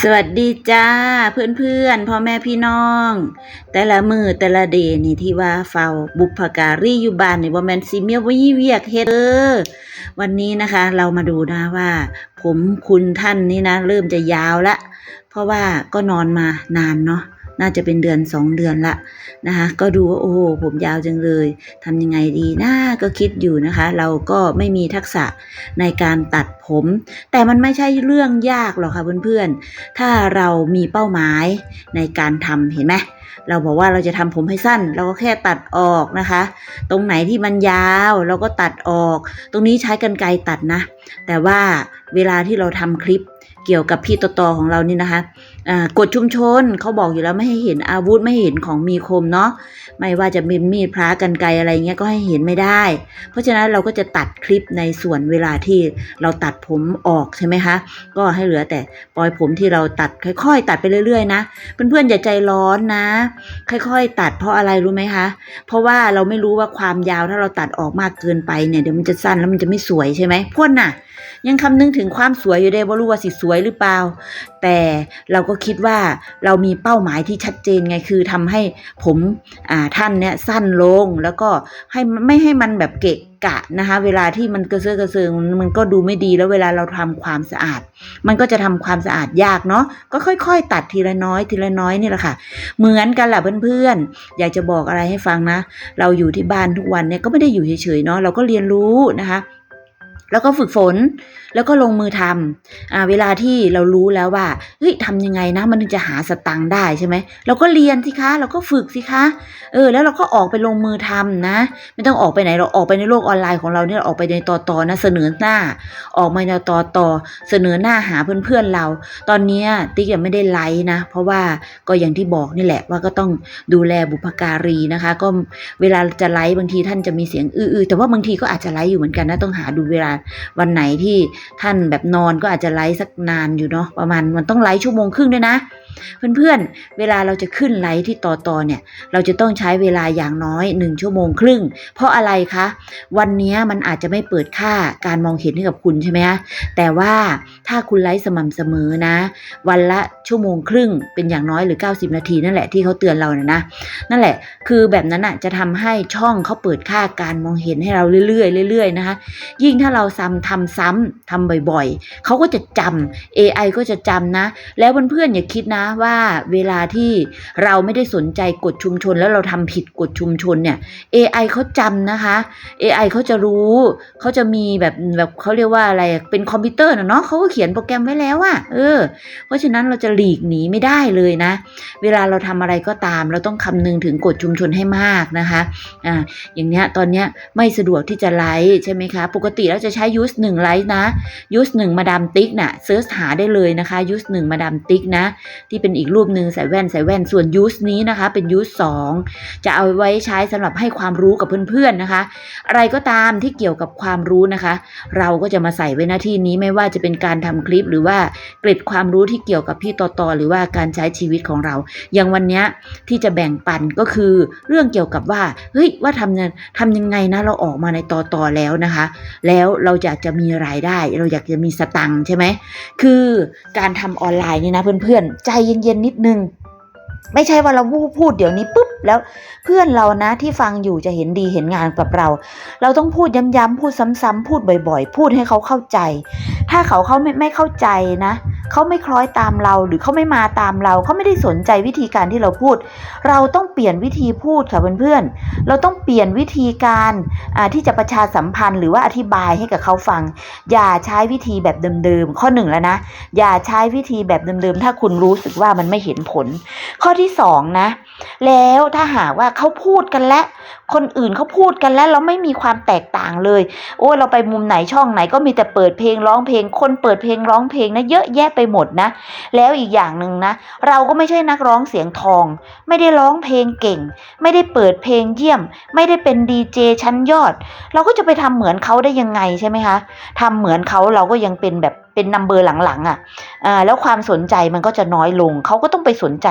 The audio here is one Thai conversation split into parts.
สวัสดีจ้าเพื่อนๆพ่อแม่พี่น้อง แต่ละมือแต่ละเดนี่ที่ว่าเฝ้าบุพการีอยู่บ้านในี่บ่แมนซีเมียวิ่เวียกเฮ็ดเออวันนี้นะคะเรามาดูนะว่า ผมคุณท่านนี่นะ เริ่มจะยาวละ เพราะว่าก็นอนมานานเนาะ น่าจะเป็นเดือนสองเดือนละนะคะก็ดูว่าโอ้โหผมยาวจังเลยทำยังไงดีนะก็คิดอยู่นะคะ เราก็ไม่มีทักษะในการตัดผม แต่มันไม่ใช่เรื่องยากหรอกค่ะเพื่อนๆ ถ้าเรามีเป้าหมายในการทำเห็นไหมเราบอกว่าเราจะทำผมให้สั้น เราก็แค่ตัดออกนะคะ ตรงไหนที่มันยาว เราก็ตัดออก ตรงนี้ใช้กรรไกรตัดนะ แต่ว่าเวลาที่เราทำคลิป เกี่ยวกับพี่ตตอของเรานี่นะคะกฎชุมชนเขาบอกอยู่แล้วไม่ให้เห็นอาวุธไม่ให้เห็นของมีคมเนาะไม่ว่าจะเป็นมีดพระกันไกอะไรเงี้ยก็ให้เห็นไม่ได้ เพราะฉะนั้นเราก็จะตัดคลิปในส่วนเวลาที่เราตัดผมออกใช่ไหมคะก็ให้เหลือแต่ปลอยผมที่เราตัดค่อยๆ ตัดไปเรื่อยๆนะเพื่อนๆอย่าใจร้อนนะ ค่อยๆ ตัดเพราะอะไรรู้ไหมคะเพราะว่าเราไม่รู้ว่าความยาวถ้าเราตัดออกมากเกินไปเนี่ยเดี๋ยวมันจะสั้นแล้วมันจะไม่สวยใช่ไหมพ่นน่ะ ยังคำนึงถึงความสวยอยู่เด้ว่ารู้ว่าสิสวยหรือเปล่า แต่เราก็คิดว่าเรามีเป้าหมายที่ชัดเจนไงคือทำให้ผมท่านเนี่ยสั้นลงแล้วก็ให้ไม่ให้มันแบบเกะกะนะคะเวลาที่มันกระเซาะกระเซิงมันก็ดูไม่ดีแล้วเวลาเราทำความสะอาด มันก็จะทำความสะอาดยากเนาะก็ค่อย ๆ ตัดทีละน้อยทีละน้อยนี่แหละค่ะ เหมือนกันแหละเพื่อนๆ อยากจะบอกอะไรให้ฟังนะ เราอยู่ที่บ้านทุกวันเนี่ยก็ไม่ได้อยู่เฉยๆเนาะเราก็เรียนรู้นะคะ แล้วก็ฝึกฝนแล้วก็ลงมือทำอ่าเวลาที่เรารู้แล้วว่าเฮ้ยทำยังไงนะ มันถึงจะหาสตังค์ได้ใช่ไหมเราก็เรียนสิคะ เราก็ฝึกสิคะเออแล้วเราก็ออกไปลงมือทำนะ ไม่ต้องออกไปไหนเราออกไปในโลกออนไลน์ของเราเนี่ยออกไปในต่อต่อนะเสนอหน้า ออกมาในต่อต่อเสนอหน้าหาเพื่อนๆเรา ตอนนี้ติ๊กยังไม่ได้ไลฟ์นะ เพราะว่าก็อย่างที่บอกนี่แหละว่าก็ต้องดูแลบุพการีนะคะ ก็เวลาจะไลฟ์บางทีท่านจะมีเสียงอื้อแต่ว่าบางทีก็อาจจะไลฟ์อยู่เหมือนกันนะต้องหาดูเวลาวันไหนที่ท่านแบบนอนก็อาจจะไลฟ์สักนานอยู่เนาะประมาณมันต้องไลฟ์ชั่วโมงครึ่งด้วยนะ เพื่อนๆ เวลาเราจะขึ้นไลฟ์ที่ต่อต่อเนี่ย เราจะต้องใช้เวลาอย่างน้อย 1 ชั่วโมงครึ่ง เพราะอะไรคะ วันนี้มันอาจจะไม่เปิดค่าการมองเห็นให้กับคุณใช่ไหมคะแต่ว่าถ้าคุณไลฟ์สม่ำเสมอนะ วันละชั่วโมงครึ่งเป็นอย่างน้อยหรือ 90 นาทีนั่นแหละที่เขาเตือนเรานะนะ นั่นแหละ คือแบบนั้นอะจะทำให้ช่องเขาเปิดค่าการมองเห็นให้เราเรื่อยๆเรื่อยๆนะคะ ยิ่งถ้าเราซ้ำทำซ้ำทำบ่อยๆ เขาก็จะจำ AI ก็จะจำนะ แล้วเพื่อนๆอย่าคิดนะว่าเวลาที่เราไม่ได้สนใจกฎชุมชน แล้วเราทำผิดกฎชุมชนเนี่ย AI เขาจำนะคะ AI เขาจะรู้เขาจะมีแบบแบบเขาเรียกว่าอะไรเป็นคอมพิวเตอร์นะเนาะเขาก็เขียนโปรแกรมไว้แล้วอะเออ เพราะฉะนั้นเราจะหลีกหนีไม่ได้เลยนะ เวลาเราทำอะไรก็ตาม เราต้องคำนึงถึงกฎชุมชนให้มากนะคะอ่าอย่างเนี้ยตอนเนี้ยไม่สะดวกที่จะไลฟ์ใช่ไหมคะ ปกติเราจะใช้ยูสหนึ่งไลฟ์นะยูสหนึ่งมาดามติ๊กน่ะเซิร์ชหาได้เลยนะคะยูสหนึ่งมาดามติ๊กนะที่เป็นอีกรูปหนึ่งใส่แว่นใส่แว่นส่วนยูสนี้นะคะ เป็นยูสสองจะเอาไว้ใช้สำหรับให้ความรู้กับเพื่อนๆนะคะ อะไรก็ตามที่เกี่ยวกับความรู้นะคะ เราก็จะมาใส่ไว้หน้าที่นี้ไม่ว่าจะเป็นการทำคลิปหรือว่าเกร็ดความรู้ที่เกี่ยวกับพี่ต่อตอหรือว่าการใช้ชีวิตของเรา อย่างวันนี้ที่จะแบ่งปันก็คือเรื่องเกี่ยวกับว่าเฮ้ยว่าทำยังทำยังไงนะเราออกมาในต่อตอแล้วนะคะ แล้วเราอยากจะมีรายได้ เราอยากจะมีสตังค์ใช่ไหมคือการทำออนไลน์นี่นะเพื่อนๆใจเย็นๆนิดนึงไม่ใช่ว่าเราพูดเดี๋ยวนี้ปุ๊บแล้วเพื่อนเรานะที่ฟังอยู่จะเห็นดีเห็นงานกับเรา เราต้องพูดย้ำๆพูดซ้ำๆพูดบ่อย ๆ พูดให้เขาเข้าใจ ถ้าเขาเขาไม่ไม่เข้าใจนะ เขาไม่คล้อยตามเราหรือเขาไม่มาตามเราเขาไม่ได้สนใจวิธีการที่เราพูด เราต้องเปลี่ยนวิธีพูดค่ะเพื่อนๆ เราต้องเปลี่ยนวิธีการที่จะประชาสัมพันธ์ หรือว่าอธิบายให้กับเขาฟัง อย่าใช้วิธีแบบเดิมๆข้อหนึ่งแล้วนะอย่าใช้วิธีแบบเดิมๆถ้าคุณรู้สึกว่ามันไม่เห็นผล ข้อที่สองนะ แล้วถ้าหากว่าเขาพูดกันแล้วคนอื่นเขาพูดกันแล้วเราไม่มีความแตกต่างเลย โอ้เราไปมุมไหนช่องไหนก็มีแต่เปิดเพลงร้องเพลง คนเปิดเพลงร้องเพลงนะเยอะแยะไปหมดนะ แล้วอีกอย่างหนึ่งนะ เราก็ไม่ใช่นักร้องเสียงทอง ไม่ได้ร้องเพลงเก่ง ไม่ได้เปิดเพลงเยี่ยม ไม่ได้เป็นดีเจชั้นยอด เราก็จะไปทำเหมือนเขาได้ยังไงใช่ไหมคะทำเหมือนเขาเราก็ยังเป็นแบบ เป็นนัมเบอร์หลังๆอะ่ะอ่าแล้วความสนใจมันก็จะน้อยลง เขาก็ต้องไปสนใจ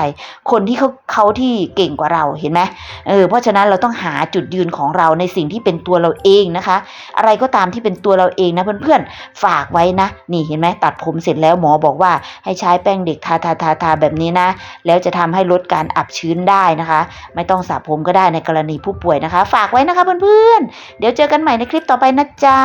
คนที่เขาเขาที่เก่งกว่าเราเห็นไหมเออเพราะฉะนั้นเราต้องหาจุดยืนของเราในสิ่งที่เป็นตัวเราเองนะคะ อะไรก็ตามที่เป็นตัวเราเองนะเพื่อนๆ ฝากไว้นะ นี่เห็นไหมตัดผมเสร็จแล้วหมอบอกว่าให้ใช้แป้งเด็กทาทาทาทาแบบนี้นะ แล้วจะทำให้ลดการอับชื้นได้นะคะ ไม่ต้องสระผมก็ได้ในกรณีผู้ป่วยนะคะ ฝากไว้นะคะเพื่อนๆ เดี๋ยวเจอกันใหม่ในคลิปต่อไปนะจ๊ะ